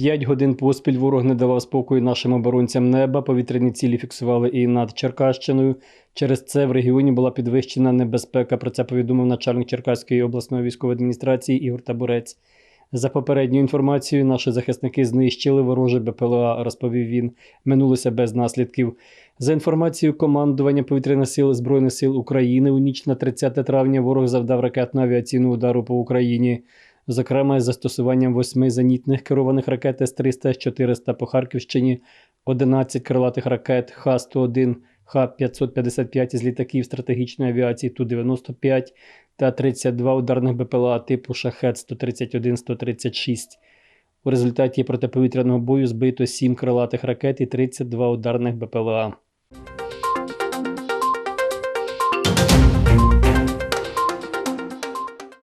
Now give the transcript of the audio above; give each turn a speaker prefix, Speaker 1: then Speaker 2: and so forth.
Speaker 1: П'ять годин поспіль ворог не давав спокою нашим оборонцям неба. Повітряні цілі фіксували і над Черкащиною. Через це в регіоні була підвищена небезпека. Про це повідомив начальник Черкаської обласної військової адміністрації Ігор Табурець. За попередньою інформацією, наші захисники знищили вороже БПЛА, розповів він. Минулося без наслідків. За інформацією командування повітряних сил Збройних сил України у ніч на 30 травня ворог завдав ракетно-авіаційного удару по Україні. Зокрема, з застосуванням восьми зенітних керованих ракет С-300, С-400 по Харківщині, 11 крилатих ракет Х-101, Х-555 із літаків стратегічної авіації Ту-95 та 32 ударних БПЛА типу Шахет-131-136. У результаті протиповітряного бою збито 7 крилатих ракет і 32 ударних БПЛА.